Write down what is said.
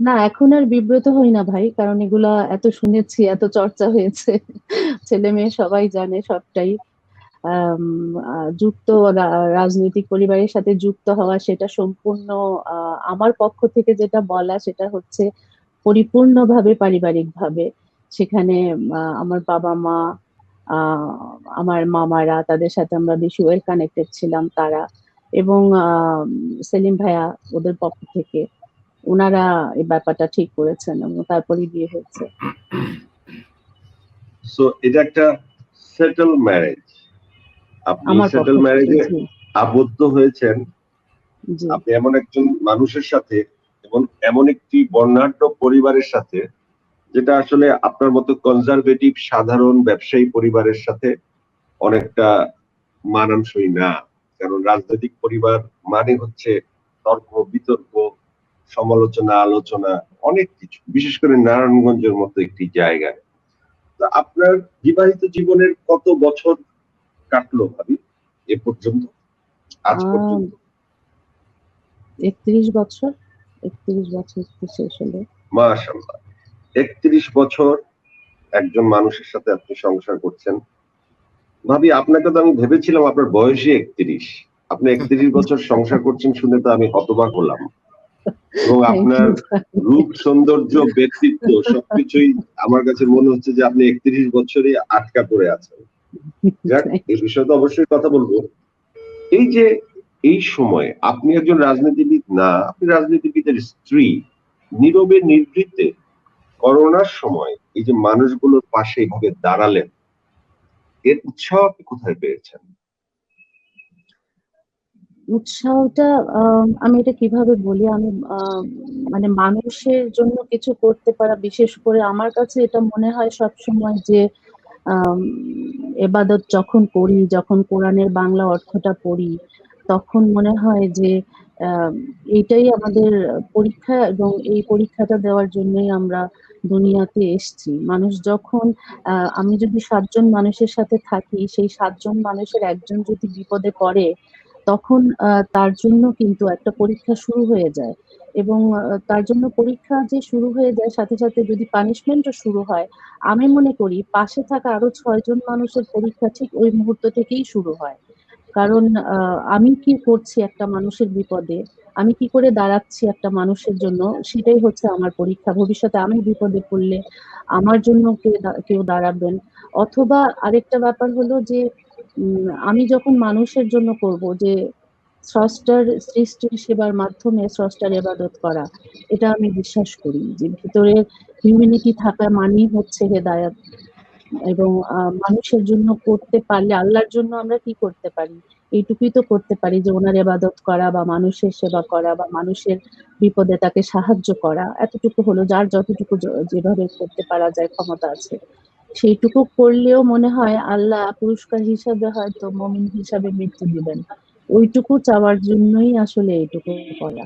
না, এখন আর বিব্রত হই না ভাই, কারণ এগুলা এত শুনেছি, এত চর্চা হয়েছে। ছেলে মেয়ে সবাই জানে সবটাই। যুক্ত রাজনৈতিক পরিবারের সাথে যুক্ত হওয়া, সেটা সম্পূর্ণ আমার পক্ষ থেকে যেটা বলা, সেটা হচ্ছে পরিপূর্ণভাবে পারিবারিকভাবে। সেখানে আমার বাবা মা আমার মামারা, তাদের সাথে আমরা বেশি ওয়েল কানেক্টেড ছিলাম, তারা এবং সেলিম ভাইয়া ওদের পক্ষ থেকে। ওনারা এই ব্যাপারটা ঠিক করেছেন এবং তারপরে বিয়ে হয়েছে। সো এটা একটা সেটেল ম্যারেজ আপনি সেটেল ম্যারেজে আবদ্ধ হয়েছেন। আপনি এমন একজন মানুষের সাথে এবং এমন একটি বর্ণাঢ্য পরিবারের সাথে যেটা আসলে আপনার মতো কনজারভেটিভ সাধারণ ব্যবসায়ী পরিবারের সাথে অনেকটা মানানসই না। কারণ রাজনৈতিক পরিবার মানে হচ্ছে তর্ক বিতর্ক সমালোচনা আলোচনা অনেক কিছু বিশেষ করে নারায়ণগঞ্জের মতো একটি জায়গায়। আপনার বিবাহিত জীবনের কত বছর কাটলো ভাবি? এ পর্যন্ত? আজ পর্যন্ত? একত্রিশ বছর একত্রিশ বছর শেষ হলো। মাশাল্লাহ একত্রিশ বছর একজন মানুষের সাথে আপনি সংসার করছেন। ভাবি আপনাকে তো আমি ভেবেছিলাম আপনার বয়সই একত্রিশ। আপনি একত্রিশ বছর সংসার করছেন শুনে তো আমি হতবাক হলাম। এবং আপনার রূপ সৌন্দর্য ব্যক্তিত্ব সবকিছুই আমার কাছে মনে হচ্ছে যে আপনি একত্রিশ বছরে আটকা পড়ে আছেন। যাক এই বিষয়ে তো অবশ্যই কথা বলব। এই যে এই সময় আপনি একজন রাজনীতিবিদ না আপনি রাজনীতিবিদের স্ত্রী নীরবে নির্বৃত্তে করোনার সময় এই যে মানুষগুলোর পাশে এইভাবে দাঁড়ালেন এর উৎসাহ আপনি কোথায় পেয়েছেন? উৎসাহটা আমি এটা কীভাবে বলি? আমি মানে মানুষের জন্য কিছু করতে পারা, বিশেষ করে আমার কাছে এটা মনে হয় সব সময় যে এবাদত যখন করি, যখন কোরআনের বাংলা অর্থটা পড়ি, তখন মনে হয় যে এইটাই আমাদের পরীক্ষা এবং এই পরীক্ষাটা দেওয়ার জন্যই আমরা দুনিয়াতে এসছি। মানুষ যখন আমি যদি সাতজন মানুষের সাথে থাকি, সেই সাতজন মানুষের একজন যদি বিপদে পড়ে তখন তার জন্য কিন্তু একটা পরীক্ষা শুরু হয়ে যায়। এবং তার জন্য পরীক্ষা যে শুরু হয়ে যায়, সাথে সাথে যদি পানিশমেন্টও শুরু হয়, আমি মনে করি পাশে থাকা আরও ছয়জন মানুষের পরীক্ষা ঠিক ওই মুহূর্ত থেকেই শুরু হয়। কারণ আমি কি করছি একটা মানুষের বিপদে? আমি কি করে দাঁড়াচ্ছি একটা মানুষের জন্য? সেটাই হচ্ছে আমার পরীক্ষা। ভবিষ্যতে আমি বিপদে পড়লে আমার জন্য কেউ দাঁড়াবেন। অথবা আরেকটা ব্যাপার হলো যে আমি যখন মানুষের জন্য করব যে স্রষ্টার সৃষ্টির সেবার মাধ্যমে স্রষ্টার এবাদত করা, এটা আমি বিশ্বাস করি যে ভিতরে হিউম্যানিটি থাকা মানেই হচ্ছে হেদায়াত। এবং মানুষের জন্য করতে পারলে, আল্লাহর জন্য আমরা কি করতে পারি? এইটুকুই তো করতে পারি যে ওনার এবাদত করা বা মানুষের সেবা করা বা মানুষের বিপদে তাকে সাহায্য করা। এতটুকু হলো, যার যতটুকু যেভাবে করতে পারা যায় ক্ষমতা আছে। সেইটুকু করলেও মনে হয় আল্লাহ পুরস্কার হিসাবে হয়তো মমিন হিসাবে মৃত্যু দিবেন। ওইটুকু চাওয়ার জন্যই আসলে এইটুকু করা।